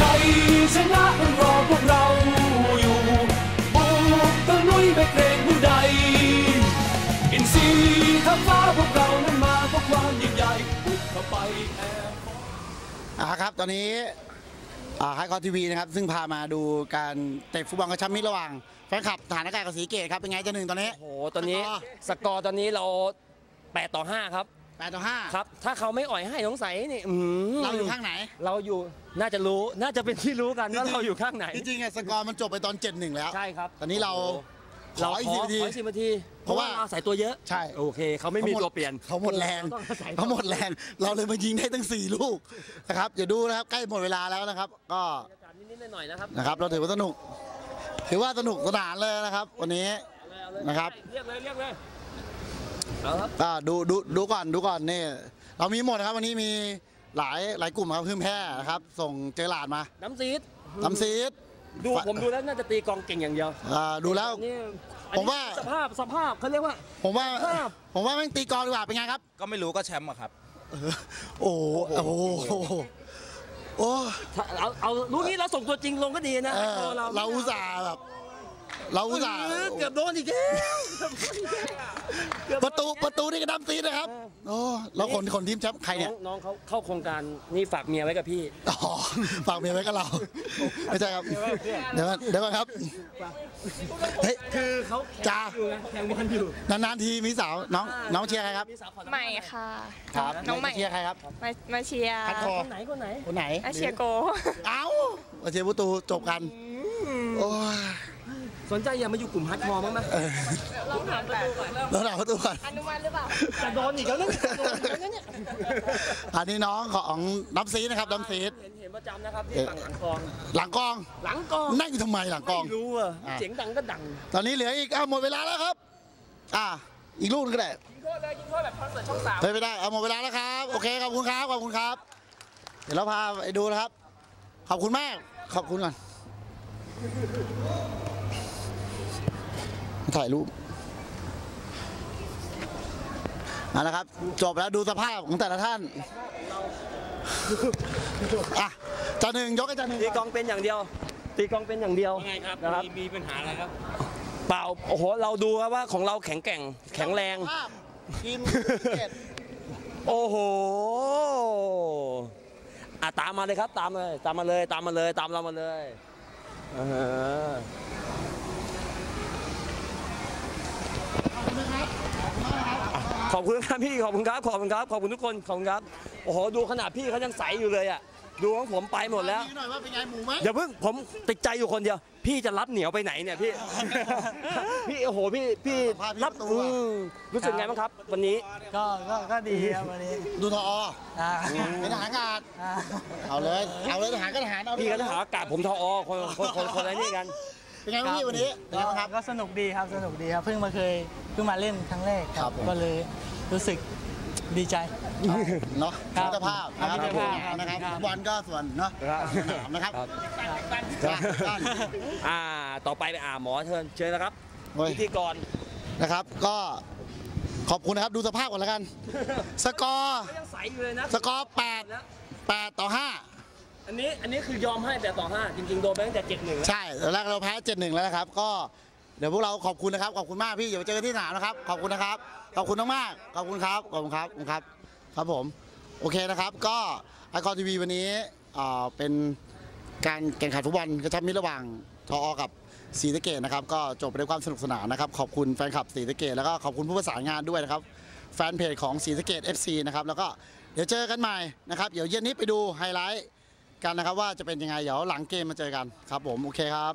ชัยชนะมันรอพวกเราอยู่บุกตะลุยไม่เกรงผู้ใด อินซีย์ข้าฟ้าพวกเรานั้นมาเพราะความยิ่งใหญ่บุกเข้าไปแอบอ่าครับตอนนี้ไฮคอร์ทีวีนะครับ ซึ่งพามาดูการเตะฟุตบอลกระชับมิตรระหว่างแฟนคลับฐานอากาศกับสีเกตครับ เป็นไงเจะหนึ่งตอนนี้ โอ้โห ตอนนี้ สกอร์ตอนนี้เรา 8 ต่อ 5 ครับ แปดต่อห้าครับ ถ้าเขาไม่อ่อยให้สงสัยนี่อื้อหืเราอยู่ข้างไหน เราอยู่น่าจะรู้น่าจะเป็นที่รู้กันว่าเราอยู่ข้างไหน จริงๆอะสกอร์มันจบไปตอนเจ็ดหนึ่งแล้ว ใช่ครับตอนนี้เราขเราออีกขสิอบนาที ขออีกสิบนาที เพราะว่าอาศัยตัวเยอะใช่ โอเค เขาไม่มีตัวเปลี่ยน เขาหมดแรงเราต้องอาศัยเขาหมดแรง เราเลยมายิงได้ตั้งสี่ลูกนะครับอย่าดูนะครับใกล้หมดเวลาแล้วนะครับ ก็บรรยากาศนิดๆหน่อยๆนะครับนะครับ เราถือว่าสนุก ถือว่าสนุกสนานเลยนะครับ วันนี้เอาเลยเอาเลยนะครับเรียกเลยเรียกเลยเอาครับก็ดูดูดูก่อนดูก่อนนี่เรามีหมดนะครับ วันนี้มีหลายหลายกลุ่มครับพึ่งแพร่นะครับ ส่งเจอหลาดมาน้ำซีดตำซีดดูผมดูแล้วน่าจะตีกองเก่งอย่างเดียวอ่าดูแล้วนี่ผมว่าสภาพสภาพเขาเรียกว่า ผมว่าครับผมว่าแม่งตีกลองดีกว่าเป็นไงครับ ก็ไม่รู้ก็แชมป์อะครับ โอ้โหโอ้โหโอ้ถ้าเอาเอารู้งี้เราส่งตัวจริงลงก็ดีนะเออตัวเราอุตส่าห์แบบเราอุตส่าห์เออเกือบโดนอีกแล้ว เกือบโดนอีกแล้วประตูประตูนี่ก็ดำซีดนะครับโอ้แล้วคนคนทีมแชมป์ใครน้เนี่อยงน้องเขาเข้าโครงการนี่ฝากเมียไว้กับพี่อ๋อฝากเมียไว้กับเราไม่ใช่ครับเดี๋ยวก่อนเดี๋ยวก่อนครับเฮ้ยคือเขาจ้าอยู่ไงแข่งบอลอยู่นานๆทีมีสาวน้องน้องเชียร์ใครครับมีสาวขอใหม่ค่ะครับน้องใหม่เชียร์ใครครับมามาเชียร์คัดคอคนไหนคนไหนคนไหนมาเชียร์โกเอ้ามาเชียร์ประตูจบกันโอ้ย สนใจอยากมาอยู่กลุ่มฮาร์ดคอร์บ้างไหมเออลองถามประตูก่อนแล้วเราประตูก่อนอนุมัติหรือเปล่าจะโดนอีกแล้วนะโดนอีกแล้วนะเนี่ยอันนี้น้องของน้ำซีดนะครับน้ำซีดเห็นเห็นประจำนะครับที่ฝั่งหลังกอง หลังกอง หลังกอง นั่งอยู่ทำไมหลังกองไม่รู้อะอะเสียงดังก็ดัง ตอนนี้เหลืออีกอะหมดเวลาแล้วครับ อะอีกลูกนึงก็ได้ยิงโทษเลยยิงโทษแบบคอนเสิร์ตช่องสามไปไม่ได้เอาหมดเวลาแล้วครับ โอเคขอบคุณครับขอบคุณครับ เดี๋ยวเราพาไปดูนะครับ ขอบคุณมาก ขอบคุณก่อน ถ่ายรูปเอาละครับ จบแล้วดูสภาพของแต่ละท่านอะจานหนึ่งยกให้จานหนึ่งตีกองเป็นอย่างเดียว ตีกองเป็นอย่างเดียวไงครับนะครับมีมีปัญหาอะไรครับ เปล่าโอ้โหเราดูครับว่าของเราแข็งแกร่ง แข็งแรงภาพทีมเจ็ดโอ้โหอะตามมาเลยครับ ตามเลยตามมาเลยตามมาเลยตามเรามาเลยอ่าฮะ ขอบคุณครับพี่ขอบคุณครับขอบคุณครับขอบคุณทุกคนขอบคุณครับโอ้โหดูขนาดพี่เขายังใสอยู่เลยอะดูของผมไปหมดแล้วหน่อยว่าเป็นไงหมูไหมอย่าเพิ่งผมติดใจอยู่คนเดียว พี่จะรับเหนียวไปไหนเนี่ยพี่ พี่โอ้โหพี่พี่รับอืมรู้สึกไงบ้างครับ วันนี้ก็ก็ก็ดีครับวันนี้ดูทออ่าเป็นทหารอากาศอ่าเอาเลยเอาเลยทหารก็ทหารเอาพี่ก็จะหาอากาศผมทออคนคนคนคนอะไรนี่กัน เป็นไงบ้างพี่วันนี้เป็นไงบ้างครับ ก็สนุกดีครับสนุกดีครับเพิ่งมาเคยเพิ่งมาเล่นครั้งแรกคครัรับบผมก็เลยรู้สึกดีใจเนาะครับมิตรภาพนะครับมิตรภาพนะครับครับฟุตบอลก็ส่วนเนาะครับสนามนะครับครับจ้ะจ้ะอ่าต่อไปไปอ่าหมอเชิญเชิญนะครับโอ้ยพิธีกรนะครับก็ขอบคุณนะครับดูสภาพก่อนแล้วกัน สกอร์ก็ยังใสอยู่เลยนะสกอร์แปดแล้วแปดต่อห้า อันนี้อันนี้คือยอมให้แต่ต่อห้าจริงๆโดนไปตั้งแต่เจ็ดหนึ่งแล้วใช่ตอนแรกเราแพ้เจ็ดหนึ่งแล้วนะครับ ก็เดี๋ยวพวกเราขอบคุณนะครับขอบคุณมากพี่เดี๋ยวเจอกันที่สนามนะครับ ขอบคุณนะครับ ขอบคุณมากๆขอบคุณครับขอบคุณครับขอบคุณครับ ครับผม โอเคนะครับ ก็ไอคอนทีวีวันนี้อ่าเป็นการแข่งขันฟุตบอลกระชับมิตรระหว่างทอกับศรีสะเกดนะครับ ก็จบไปด้วยความสนุกสนานนะครับ ขอบคุณแฟนคลับศรีสะเกดแล้วก็ขอบคุณผู้ประสานงานด้วยนะครับ แฟนเพจของศรีสะเกด FC นะครับแล้วก็เดี๋ยวเจอกันใหม่นะครับเดี๋ยวเย็นนี้ไปดูไฮไลท์ กันนะครับว่าจะเป็นยังไงเดี๋ยวหลังเกมมาเจอกันครับผมโอเคครับ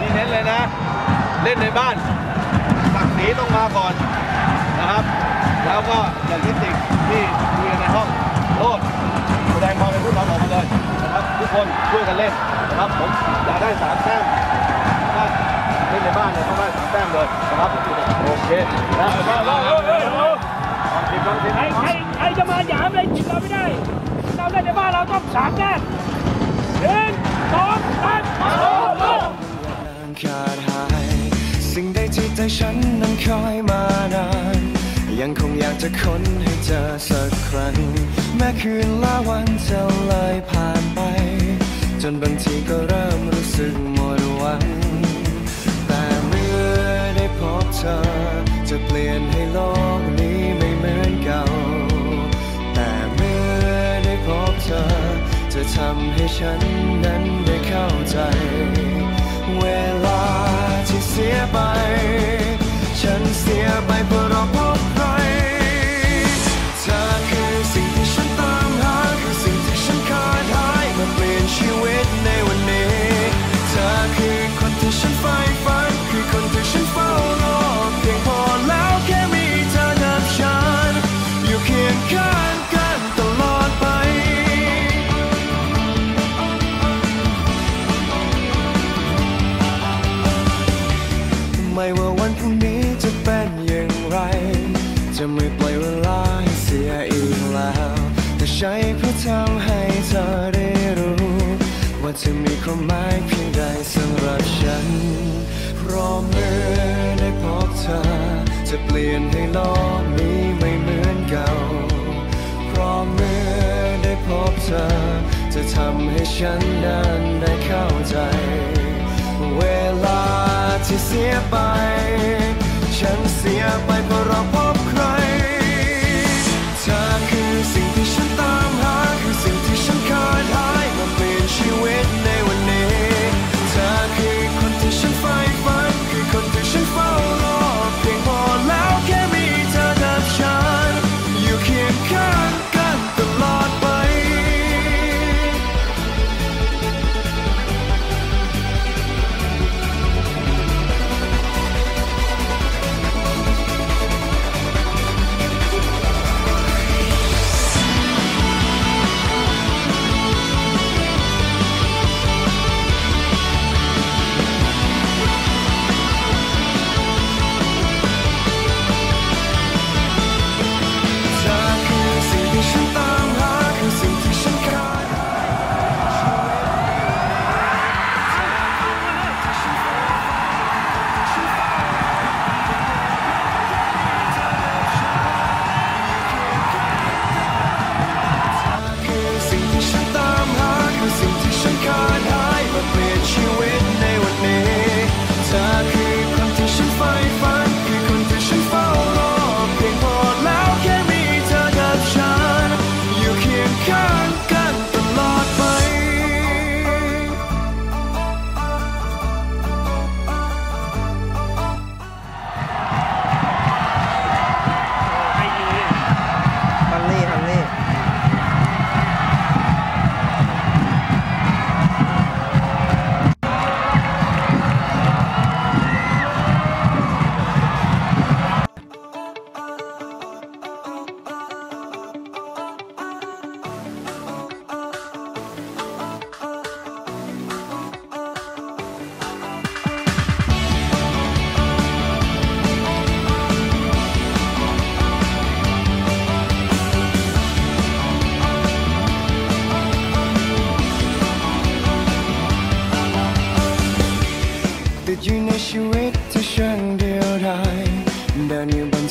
นี่เน้นเลยนะ เล่นในบ้านศักดิ์ศรีต้องมาก่อนนะครับ แล้วก็อย่างที่ติกที่ คนช่วยกันเล่นนะครับผมอยากได้สามแต้มถ้าเล่นในบ้านเนี่ยต้องได้สามแต้มเลยนะครับโอเคนะลองผิดลองผิดใครใครใครจะมาหยามอะไรจิตเราไม่ได้เล่นในบ้านเราต้องสามแต้มหนึ่งสองสามโอ้โหขาดหายสิ่งใดที่ใจฉันนั้นคอยมานานยังคงอยากจะค้นให้เจอสักครั้ง แม้คืนละวันจะเลยผ่าน นบางทีก็เริ่มรู้สึกหมดหวัง แต่เมื่อได้พบเธอ จะเปลี่ยนให้โลกนี้ไม่เหมือนเก่า แต่เมื่อได้พบเธอ จะทำให้ฉันนั้นได้เข้าใจ ทำให้เธอได้รู้ ว่าจะมีความหมายเพียงใดสำหรับฉันเพราะเมื่อได้พบเธอ จะเปลี่ยนให้โลกนี้ไม่เหมือนเก่าเพราะเมื่อได้พบเธอ จะทำให้ฉันนั้นได้เข้าใจ เวลาที่เสียไป ฉันเสียไปเพราะเราพบใคร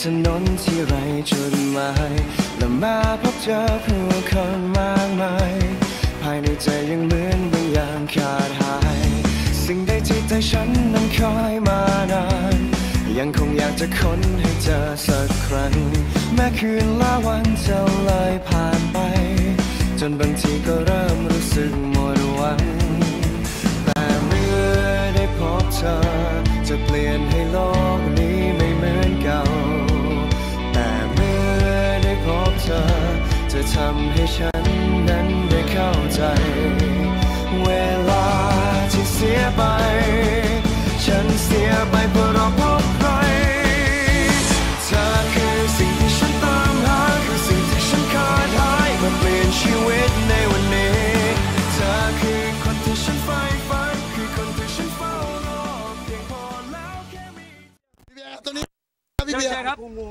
ถนนที่ไรจุดหมายและมาพบเจอผู้คนมากมายภายในใจยังเหมือนบางอย่างขาดหาย สิ่งใดที่ใจฉันนั้นคอยมานาน ยังคงอยากจะค้นให้เจอสักครั้ง แม้คืนละวันจะเลยผ่านไป จนบางทีก็เริ่มรู้สึกหมดหวัง แต่เมื่อได้พบเธอ จะเปลี่ยนให้โลกนี้ จะทำให้ฉันนั้นได้เข้าใจ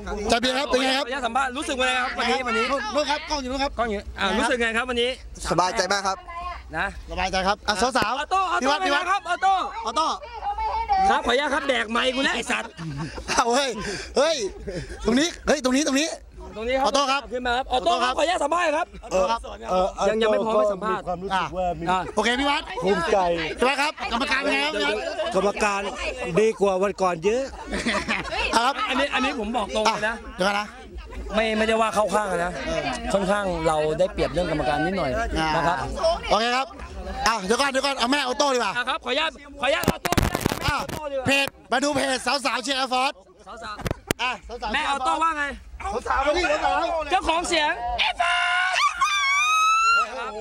แล้วแค่มีพี่เบียร์ครับตรงนี้ครับพี่เบียร์ใช่ครับจ่าเบียร์ครับเป็นไงครับขออนุญาตสัมภาษณ์รู้สึกยังไงครับวันนี้วันนี้นู่นนู่นครับกล้องอยู่นู่นครับกล้องอยู่อ่ารู้สึกไงครับวันนี้สบายใจมากครับนะสบายใจครับอะสาวออโต้ออๆพี่โต้วัดเป็นพี่ไงวัดครับออโต้ออโต้ครับขออนุญาตครับแดกไมค์กูแล้วไอสัตว์เอาเฮ้ยเฮ้ยตรงนี้เฮ้ยตรงนี้ตรงนี้ ตรงนี้ครับออโต้ครับขึ้นมาครับออโต้ออโต้คครัรับบขออนุญาตสัมภาษณ์ครับเออครับยังยังไม่พร้อมให้สัมภาษณ์ความรู้สึกว่าอ่าโอเคพี่วัดภูมิใจพี่วัดครับกรรมการเป็นไงครับพี่วัดกรรมการดีกว่าวันก่อนเยอะเอาครับอันนี้อันนี้ผมบอกตรงอะเลยนะเดี๋ยวก่อนนะไม่ไม่ได้ว่าเข้าข้างนะค่อนข้างเราได้เปรียบเรื่องกรรมการนิดหน่อยนะครับโอเคครับอะเดี๋ยวก่อนเดี๋ยวก่อนเอาแม่ออโต้ดีกว่าอะครับขออนุญาตขออนุญาตออโต้อะเพจมาดูเพจสาวๆเชียร์แอร์ฟอร์สสาวอะสาวๆๆแม่ออโต้ว่าไง สาวๆมาดิสาวเจ้าของเสียงๆโอ้โห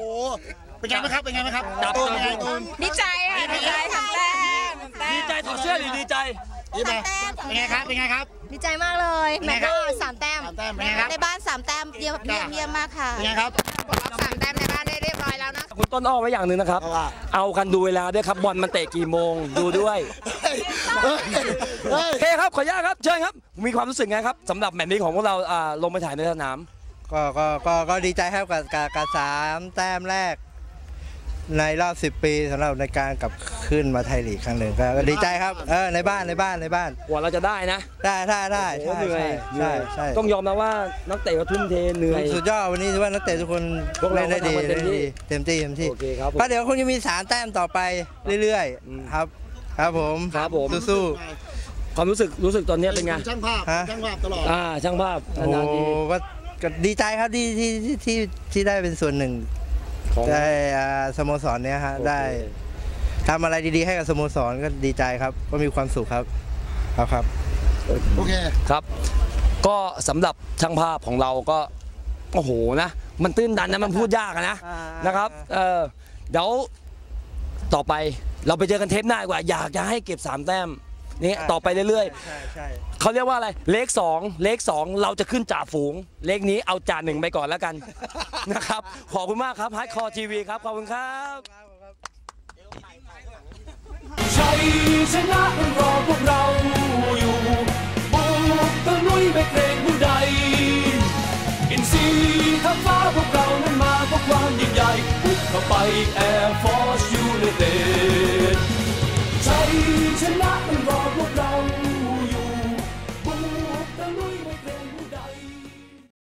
เป็นไงบ้างครับเป็นไงบ้างครับตูนเป็นไงตูนดีใจค่ะดีใจทำแต้มทำแต้ดีมใจถอดเสื้อหรือดีใจนี่ไหมเป็นไงครับเป็นไงครับ ดีใจมากเลยเป็นแมไงตช์ครับก็สามแต้มสามแต้มเป็นไงครับในบ้านสามแต้มเยี่ยมเยี่ยมเยี่ยมมากค่ะเป็นไงครับสามแต้มในบ้านได้เรียบร้อยแล้วนะคุณต้นอ้อไว้อย่างหนึ่งนะครับว่าเอากันดูเวลาด้วยครับบอลมันเตะกี่โมงดูด้วย เฮ้ยเฮ้ยเฮ้ยโอเคครับขออนุญาตครับเชิญครับมีความรู้สึกไงครับสำหรับแมตช์นี้ของพวกเราอ่าลงไปถ่ายในสนาม ก็ก็ก็ก็ดีใจครับกับกับกับสามแต้มแรก ในรอบ 10 ปีสำหรับในการกลับขึ้นมาไทยลีกครั้งหนึ่งก็ก็ดีใจครับเออในบ้านในบ้านในบ้านกว่าเราจะได้นะได้ได้ได้โอ้ใช่โหเหนื่อยใช่ใช่ต้องยอมนะว่านักเตะก็ทุ่มเทเหนื่อย สุดยอดวันนี้ถือว่านักเตะทุกคนพวกเราเล่นได้ดีก็ทำกันเต็เล่มนที่ ดีเต็มที่เต็มที่โอเคครับผมก็เดี๋ยวคงจะมีสามแต้มต่อไปเรื่อยอืม ๆ ครับ ครับผมครับผมสู้ ความรู้สึกรู้สึกตอนเนี้ยเป็นไงช่างภาพฮะช่างภาพตลอดอ่าช่างภาพๆโอ้นานๆทีก็ก็ดีใจครับที่ที่ที่ที่ที่ได้เป็นส่วนหนึ่งของได้อ่าสโมสรเนี้ยฮะโอเคได้ทำอะไรดีๆให้กับสโมสรก็ดีใจครับ ก็มีความสุขครับครับครับโอเคครับ ก็สำหรับช่างภาพของเราก็โอ้โหนะมันตื้นดันนะมันพูดยากอะนะอ่านนะครับเออเดี๋ยวต่อไปเราไปเจอกันเทปหน้าดีกว่า อยากจะให้เก็บ3แต้ม นี่ต่อไปเรื่อยใช่ใช่ๆเขาเรียกว่าอะไรเลข2เลข2เราจะขึ้นจ่าฝูง เลขนี้เอาจ่าหนึ่งไปก่อนแล้วกัน นะครับ ขอบคุณมากครับฮ a ร์ดคอร์ทีวีครับขอบคุณครับ ชัยชนะมันรอพวกเราอยู่บุกตะลุยไม่เกรงผู้ใด อินซีย์ทัพฟ้าพวกเรานั้นมาเพราะความยิ่งใหญ่บุกเข้าไป Air Force United